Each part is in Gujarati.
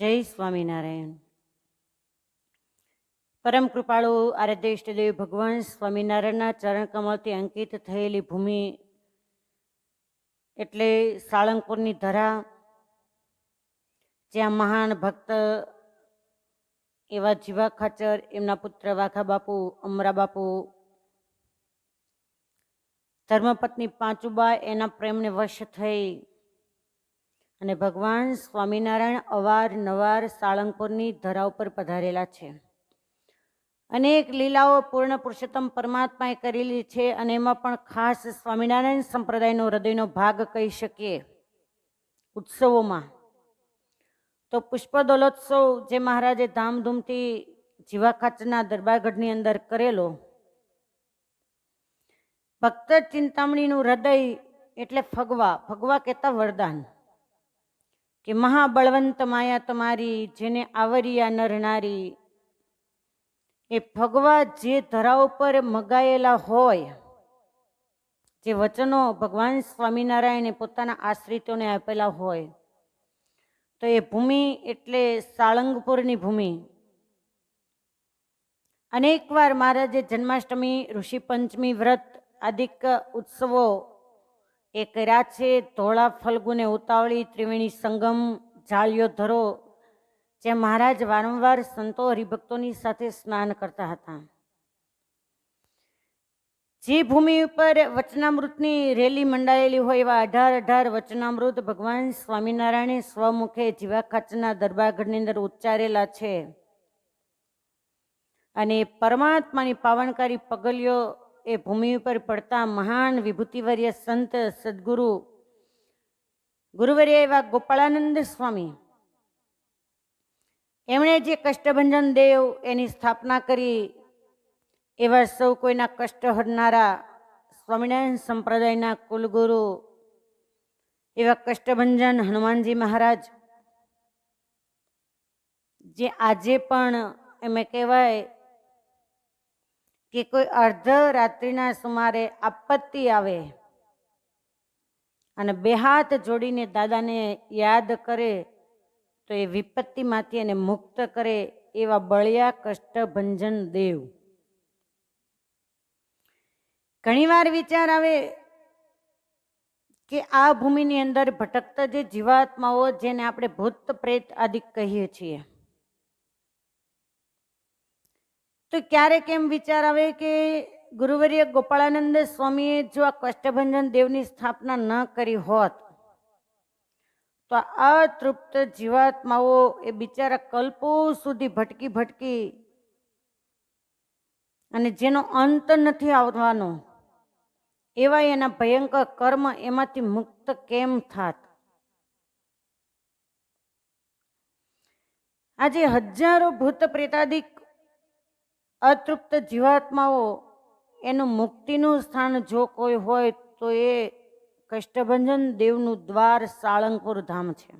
જય સ્વામિનારાયણ. પરમ કૃપાળુ આરાધ્ય ઇષ્ટદેવ ભગવાન સ્વામિનારાયણના ચરણ કમળથી અંકિત થયેલી ભૂમિ એટલે સાળંગપુરની ધરા, જ્યાં મહાન ભક્ત એવા જીવા ખાચર, એમના પુત્ર વાઘા બાપુ, અમરા બાપુ, ધર્મપત્ની પાંચુબા એના પ્રેમને વશ થઈ અને ભગવાન સ્વામિનારાયણ અવારનવાર સાળંગપુરની ધરા ઉપર પધારેલા છે. અનેક લીલાઓ પૂર્ણ પુરુષોત્તમ પરમાત્માએ કરેલી છે અને એમાં પણ ખાસ સ્વામિનારાયણ સંપ્રદાયનો હૃદયનો ભાગ કહી શકીએ ઉત્સવોમાં. તો પુષ્પદોલોત્સવ જે મહારાજે ધામધૂમથી જીવાખાચના દરબારગઢની અંદર કરેલો, ભક્ત ચિંતામણીનું હૃદય એટલે ફગવા ફગવા કહેતા વરદાન. કે મહાબળવંત માયા તમારી, જેને આવરિયા નરનારી એ ભગવા જે ધરા ઉપર મગાયેલા હોય, જે વચનો ભગવાન સ્વામિનારાયણે પોતાના આશ્રિતોને આપેલા હોય, તો એ ભૂમિ એટલે સાળંગપુરની ભૂમિ. અનેકવાર મહારાજે જન્માષ્ટમી, ઋષિ પંચમી વ્રત, આદિક ઉત્સવો એ કર્યા છે, ધોળા ફલ્ગુને ઉતાવળી, ત્રિવેણી સંગમ જાળિયો ધરો, જે મહારાજ વારંવાર સંતો હરિભક્તોની સાથે સ્નાન કરતા હતા. જે ભૂમિ ઉપર વચનામૃતની રેલી મંડાયેલી હોય એવા અઢાર અઢાર વચનામૃત ભગવાન સ્વામિનારાયણે સ્વમુખે જીવાખાચના દરબારગઢની અંદર ઉચ્ચારેલા છે. અને પરમાત્માની પાવનકારી પગલીઓ એ ભૂમિ ઉપર પડતા મહાન વિભૂતિવર્ય સંત સદગુરુ ગુરુવર્ય એવા ગોપાળાનંદ સ્વામી. એમણે જે કષ્ટભંજન દેવ એની સ્થાપના કરી, એવા સૌ કોઈના કષ્ટ હરનારા સ્વામિનારાયણ સંપ્રદાયના કુલગુરુ, એવા કષ્ટભંજન હનુમાનજી મહારાજ, જે આજે પણ એમ કહેવાય કે કોઈ અર્ધ રાત્રિના સુમારે આપત્તિ આવે અને બે હાથ જોડીને દાદાને યાદ કરે તો એ વિપત્તિમાંથી એને મુક્ત કરે એવા બળિયા કષ્ટભંજન દેવ. ઘણીવાર વિચાર આવે કે આ ભૂમિની અંદર ભટકતા જે જીવાત્માઓ જેને આપણે ભૂત પ્રેત આદિ કહીએ છીએ તો ક્યારેક એમ વિચાર આવે કે ગુરુવર્ય ગોપાળાનંદ સ્વામીએ જો આ કષ્ટભંજન દેવની સ્થાપના ન કરી હોત, તો આ તૃપ્ત જીવાત્માઓ એ બિચારા કલ્પો સુધી ભટકી ભટકી અને જેનો અંત નથી આવવાનો, એવા એના ભયંકર કર્મ એમાંથી મુક્ત કેમ થાત? આજે હજારો ભૂત પ્રેતાદિક અતૃપ્ત જીવાત્માઓ એનું મુક્તિનું સ્થાન જો કોઈ હોય તો એ કષ્ટભંજન દેવનું દ્વાર સાળંગપુર ધામ છે.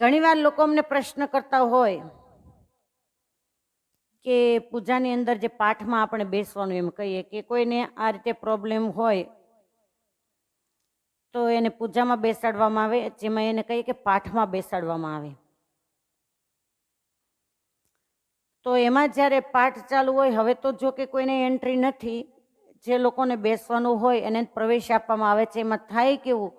ઘણીવાર લોકો અમને પ્રશ્ન કરતા હોય કે પૂજાની અંદર જે પાઠમાં આપણે બેસવાનું એમ કહીએ કે કોઈને આ રીતે પ્રોબ્લેમ હોય તો એને પૂજામાં બેસાડવામાં આવે, જેમાં એને કહીએ કે પાઠમાં બેસાડવામાં આવે. તો એમાં જ્યારે પાઠ ચાલુ હોય, હવે તો જો કે કોઈને એન્ટ્રી નથી, જે લોકોને બેસવાનું હોય એને પ્રવેશ આપવામાં આવે છે. એમાં થાય કેવું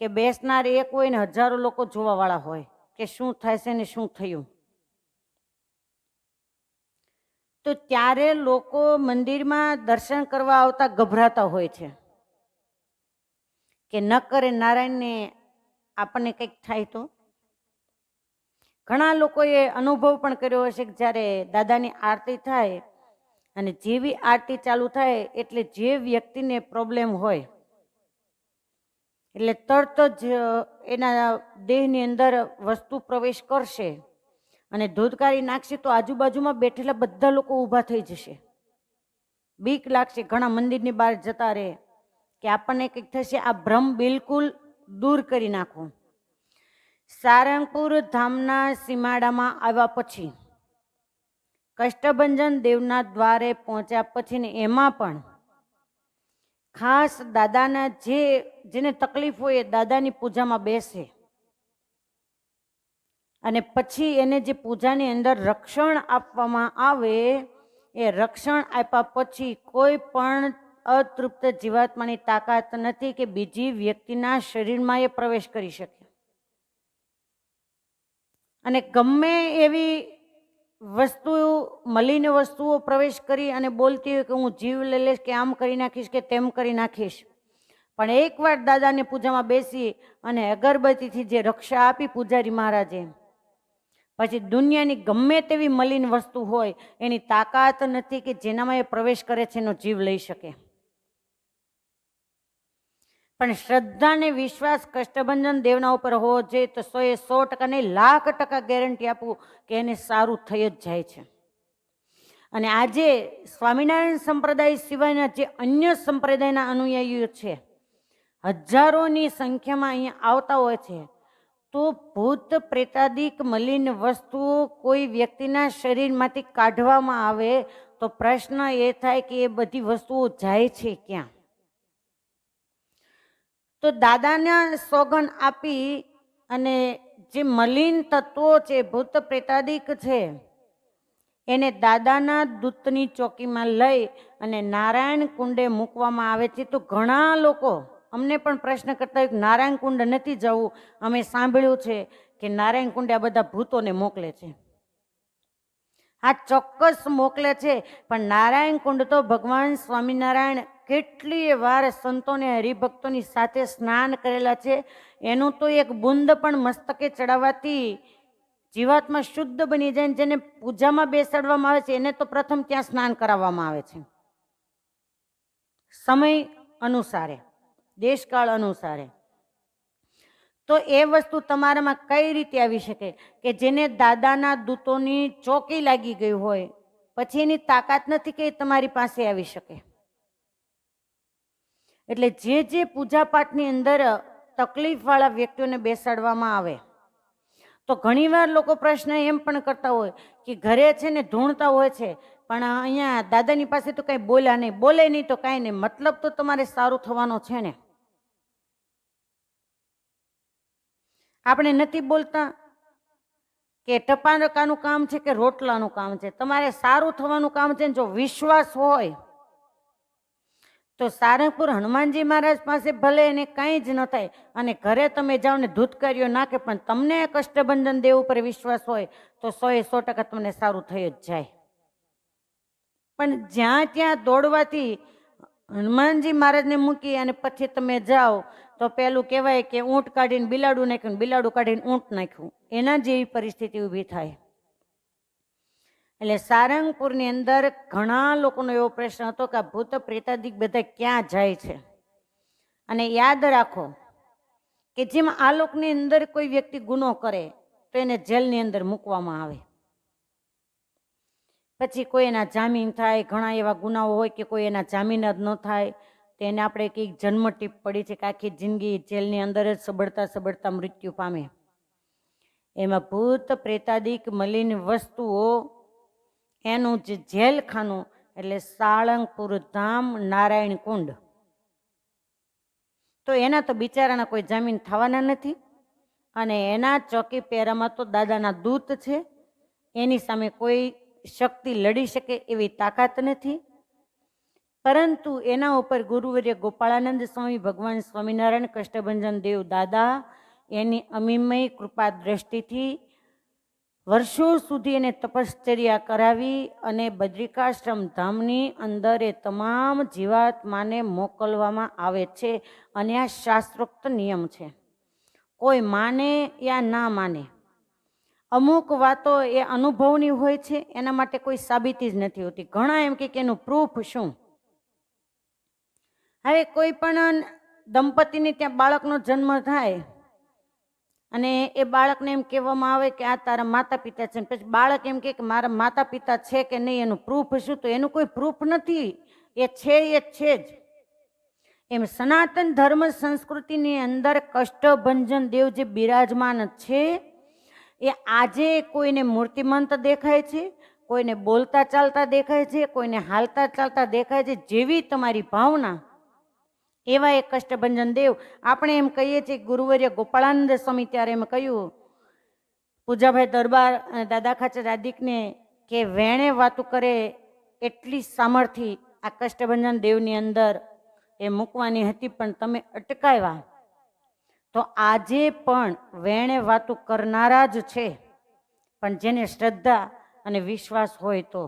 કે બેસનાર એક હોય ને હજારો લોકો જોવાવાળા હોય કે શું થાય છે ને શું થયું. તો ત્યારે લોકો મંદિરમાં દર્શન કરવા આવતા ગભરાતા હોય છે કે ન કરે, નારાયણને આપણને કંઈક થાય તો? ઘણા લોકોએ અનુભવ પણ કર્યો હશે કે જ્યારે દાદાની આરતી થાય અને જેવી આરતી ચાલુ થાય એટલે જે વ્યક્તિને પ્રોબ્લેમ હોય, એટલે તરત જ એના દેહની અંદર વસ્તુ પ્રવેશ કરશે અને ધોધકારી નાખશે તો આજુબાજુમાં બેઠેલા બધા લોકો ઊભા થઈ જશે. બીક લાગશે, ઘણા મંદિરની બહાર જતા રહે કે આપણને કંઈક થશે, આ ભ્રમ બિલકુલ દૂર કરી નાખો. સારંગપુર ધામના સીમાડામાં આવ્યા પછી કષ્ટભંજન દેવના દ્વારે પહોંચ્યા પછી ને એમાં પણ ખાસ દાદાના જે, જેને તકલીફ હોય એ દાદાની પૂજામાં બેસે. અને પછી એને જે પૂજાની અંદર રક્ષણ આપવામાં આવે, એ રક્ષણ આપ્યા પછી કોઈ પણ અતૃપ્ત જીવાત્માની તાકાત નથી કે બીજી વ્યક્તિના શરીરમાં એ પ્રવેશ કરી શકે. અને ગમે એવી વસ્તુ, મલિન વસ્તુઓ પ્રવેશ કરી અને બોલતી હોય કે હું જીવ લઈ લઈશ કે આમ કરી નાખીશ કે તેમ કરી નાખીશ. પણ એકવાર દાદાને પૂજામાં બેસી અને અગરબત્તીથી જે રક્ષા આપી પૂજારી મહારાજે, પછી દુનિયાની ગમે તેવી મલિન વસ્તુ હોય, એની તાકાત નથી કે જેનામાં એ પ્રવેશ કરે છે એનો જીવ લઈ શકે. પણ શ્રદ્ધા ને વિશ્વાસ કષ્ટભંજન દેવના ઉપર હોવો જોઈએ, તો સો એ સો ટકા નહીં લાખ ટકા ગેરંટી આપવું કે એને સારું થઈ જ જાય છે. અને આજે સ્વામિનારાયણ સંપ્રદાય સિવાયના જે અન્ય સંપ્રદાયના અનુયાયીઓ છે, હજારોની સંખ્યામાં અહીંયા આવતા હોય છે, તો ભૂત પ્રેતાદિક મલિન વસ્તુઓ કોઈ વ્યક્તિના શરીરમાંથી કાઢવામાં આવે, તો પ્રશ્ન એ થાય કે એ બધી વસ્તુઓ જાય છે ક્યાં? તો દાદાને સોગન આપી અને જે મલિન તત્વો છે, ભૂત પ્રેતાદિક છે, એને દાદાના દૂતની ચોકીમાં લઈ અને નારાયણ કુંડે મૂકવામાં આવે છે. તો ઘણા લોકો, અમને પણ પ્રશ્ન કરતા હોય નારાયણ કુંડ નથી જવું. અમે સાંભળ્યું છે કે નારાયણ કુંડે આ બધા ભૂતોને મોકલે છે. આ ચોક્કસ મોકલે છે, પણ નારાયણ કુંડ તો ભગવાન સ્વામિનારાયણ કેટલીય વાર સંતોને હરિભક્તોની સાથે સ્નાન કરેલા છે. એનું તો એક બુંદ પણ મસ્તકે ચડાવવાથી જીવાત્મા શુદ્ધ બની જાય જેને પૂજામાં બેસાડવામાં આવે છે, એને તો પ્રથમ ત્યાં સ્નાન કરાવવામાં આવે છે. સમય અનુસારે, દેશકાળ અનુસારે. તો એ વસ્તુ તમારામાં કઈ રીતે આવી શકે? કે જેને દાદાના દૂતોની ચોકી લાગી ગઈ હોય, પછી એની તાકાત નથી કે તમારી પાસે આવી શકે? એટલે જે જે પૂજાપાઠની અંદર તકલીફવાળા વ્યક્તિઓને બેસાડવામાં આવે. તો ઘણીવાર લોકો પ્રશ્ન એમ પણ કરતા હોય કે ઘરે છે ને ધૂણતા હોય છે, પણ અહીંયા દાદાની પાસે તો કંઈ બોલ્યા નહીં. બોલે નહીં તો કાંઈ નહીં. મતલબ તો તમારે સારું થવાનો છે ને. આપણે નથી બોલતા કે ટપાકાનું કામ છે કે રોટલાનું કામ છે. તમારે સારું થવાનું કામ છે જો વિશ્વાસ હોય તો સારંગપુર હનુમાનજી મહારાજ પાસે ભલે એને કાંઈ જ ન થાય, અને ઘરે તમે જાઓ ને ધૂતકારીઓ નાખે, પણ તમને કષ્ટબંધન દેવ ઉપર વિશ્વાસ હોય, તો સો એ સો ટકા તમને સારું થઈ જ જાય. પણ જ્યાં ત્યાં દોડવાથી હનુમાનજી મહારાજને મૂકી અને પછી તમે જાઓ, તો પેલું કહેવાય કે ઊંટ કાઢીને બિલાડું નાખ્યું, બિલાડું કાઢીને ઊંટ નાખ્યું. એના જેવી પરિસ્થિતિ ઊભી થાય. એટલે સારંગપુરની અંદર ઘણા લોકોનો એવો પ્રશ્ન હતો કે ભૂત પ્રેતાદિક બધા ક્યાં જાય છે? અને યાદ રાખો કે જેમ આ લોકની અંદર કોઈ વ્યક્તિ ગુનો કરે, તો એને જેલની અંદર મૂકવામાં આવે. પછી કોઈ એના જામીન થાય, ઘણા એવા ગુનાઓ હોય કે કોઈ એના જામીન જ ન થાય, તો એને આપણે કંઈક જન્મ ટીપ પડી છે કે આખી જિંદગી જેલની અંદર જ સબડતા સબડતા મૃત્યુ પામે. એમાં ભૂત પ્રેતાદિક મલિન વસ્તુઓ એનું જે જેલખાનું એટલે સાળંગપુર ધામ નારાયણ કુંડ. તો એના તો બિચારાના કોઈ જામીન થવાના નથી અને એના ચોકી પહેરામાં તો દાદાના દૂત છે. એની સામે કોઈ શક્તિ લડી શકે એવી તાકાત નથી. પરંતુ એના ઉપર ગુરુવર્ય ગોપાળાનંદ સ્વામી, ભગવાન સ્વામિનારાયણ, કષ્ટભંજન દેવ દાદા, એની અમિમય કૃપા દ્રષ્ટિથી વર્ષો સુધી એને તપશ્ચર્યા કરાવી અને બદ્રિકાશ્રમ ધામની અંદર એ તમામ જીવાત્માને મોકલવામાં આવે છે અને આ શાસ્ત્રોક્ત નિયમ છે. કોઈ માને યા ના માને, અમુક વાતો એ અનુભવની હોય છે, એના માટે કોઈ સાબિતી જ નથી હોતી. ઘણા એમ કે એનું પ્રૂફ શું? હવે કોઈ પણ દંપતીને ત્યાં બાળકનો જન્મ થાય અને એ બાળકને એમ કહેવામાં આવે કે આ તારા માતા પિતા છે. પછી બાળક એમ કે મારા માતા પિતા છે કે નહીં, એનું પ્રૂફ શું? તો એનું કોઈ પ્રૂફ નથી. એ છે એ છે જ. એમ સનાતન ધર્મ સંસ્કૃતિની અંદર કષ્ટભંજન દેવ જે બિરાજમાન છે, એ આજે કોઈને મૂર્તિમંત દેખાય છે, કોઈને બોલતા ચાલતા દેખાય છે, કોઈને હાલતા ચાલતા દેખાય છે, જેવી તમારી ભાવના એવા એક કષ્ટભંજન દેવ. આપણે એમ કહીએ છીએ ગુરુવર્ય ગોપાળાનંદ સ્વામી ત્યારે એમ કહ્યું, પૂજાભાઈ દરબાર અને દાદા ખાચર આદિકને કે વેણે વાતું કરે એટલી સામર્થિ આ કષ્ટભંજન દેવની અંદર એ મૂકવાની હતી, પણ તમે અટકાવ્યા. તો આજે પણ વેણે વાતું કરનારા જ છે. પણ જેને શ્રદ્ધા અને વિશ્વાસ હોય તો.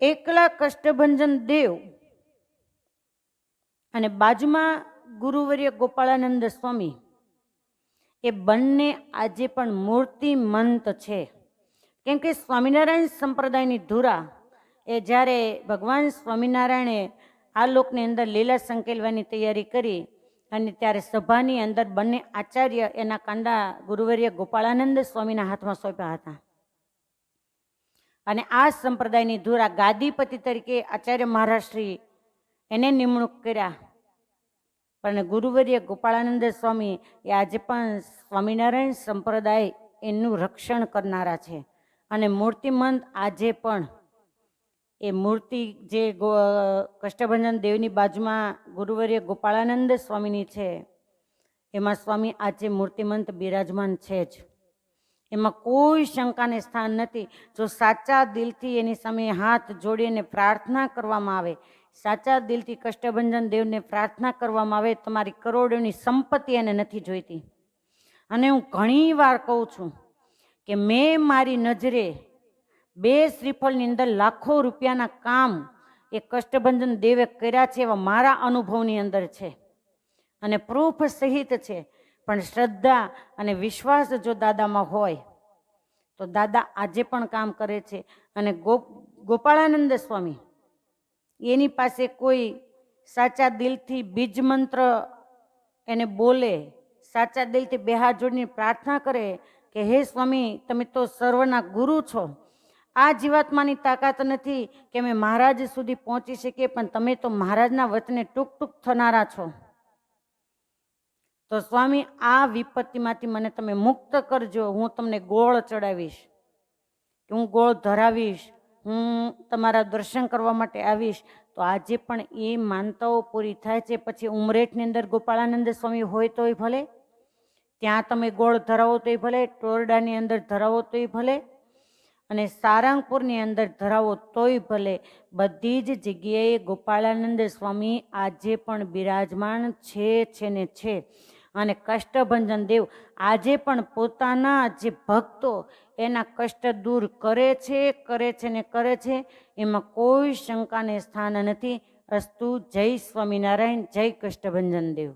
એકલા કષ્ટભંજન દેવ. અને બાજુમાં ગુરુવર્ય ગોપાળાનંદ સ્વામી. એ બંને આજે પણ મૂર્તિમંત છે. કેમ કે સ્વામિનારાયણ સંપ્રદાયની ધુરા એ જ્યારે ભગવાન સ્વામિનારાયણે આ લોકની અંદર લીલા સંકેલવાની તૈયારી કરી અને ત્યારે સભાની અંદર બંને આચાર્ય એના કાંડા ગુરુવર્ય ગોપાળાનંદ સ્વામીના હાથમાં સોંપ્યા હતા. અને આ સંપ્રદાયની ધુરા ગાદીપતિ તરીકે આચાર્ય મહારાષ્ટ્રી એને નિમણૂક કર્યા. પણ ગુરુવર્ય ગોપાળાનંદ સ્વામી એ આજે પણ સ્વામિનારાયણ સંપ્રદાય એનું રક્ષણ કરનારા છે. અને મૂર્તિમંત આજે પણ એ મૂર્તિ જે ગો- કષ્ટભંજન દેવની બાજુમાં ગુરુવર્ય ગોપાળાનંદ સ્વામીની છે, એમાં સ્વામી આજે મૂર્તિમંત બિરાજમાન છે જ. એમાં કોઈ શંકાને સ્થાન નથી. જો સાચા દિલથી એની સામે હાથ જોડીને પ્રાર્થના કરવામાં આવે, સાચા દિલથી કષ્ટભંજન દેવને પ્રાર્થના કરવામાં આવે, તમારી કરોડોની સંપત્તિ એને નથી જોઈતી. અને હું ઘણી વાર કહું છું કે મેં મારી નજરે બે શ્રીફળની અંદર લાખો રૂપિયાના કામ એ કષ્ટભંજન દેવે કર્યા છે એવા મારા અનુભવની અંદર છે. અને પ્રૂફ સહિત છે. પણ શ્રદ્ધા અને વિશ્વાસ જો દાદામાં હોય, તો દાદા આજે પણ કામ કરે છે. અને ગો ગોપાળાનંદ સ્વામી, એની પાસે કોઈ સાચા દિલથી બીજ મંત્ર એને બોલે, સાચા દિલથી બે હાથ જોડીને પ્રાર્થના કરે કે, હે સ્વામી, તમે તો સર્વના ગુરુ છો. આ જીવાત્માની તાકાત નથી કે અમે મહારાજ સુધી પહોંચી શકીએ, પણ તમે તો મહારાજના વચને ટૂંક ટૂંક થનારા છો. તો સ્વામી, આ વિપત્તિમાંથી મને તમે મુક્ત કરજો. હું તમને ગોળ ચડાવીશ. હું ગોળ ધરાવીશ. હું તમારા દર્શન કરવા માટે આવીશ. તો આજે પણ એ માનતાઓ પૂરી થાય છે. પછી ઉમરેઠની અંદર ગોપાળાનંદ સ્વામી હોય તોય ભલે. ત્યાં તમે ગોળ ધરાવો તોય ભલે. ટોરડાની અંદર ધરાવો તોય ભલે. અને સારંગપુરની અંદર ધરાવો તોય ભલે. બધી જ જગ્યાએ ગોપાળાનંદ સ્વામી આજે પણ બિરાજમાન છે છે ને છે. અને કષ્ટભંજન દેવ આજે પણ પોતાના જે ભક્તો એના કષ્ટ દૂર કરે છે કરે છે ને કરે છે, એમાં કોઈ શંકાને સ્થાન નથી. અસ્તુ જય સ્વામિનારાયણ, જય કષ્ટભંજન દેવ.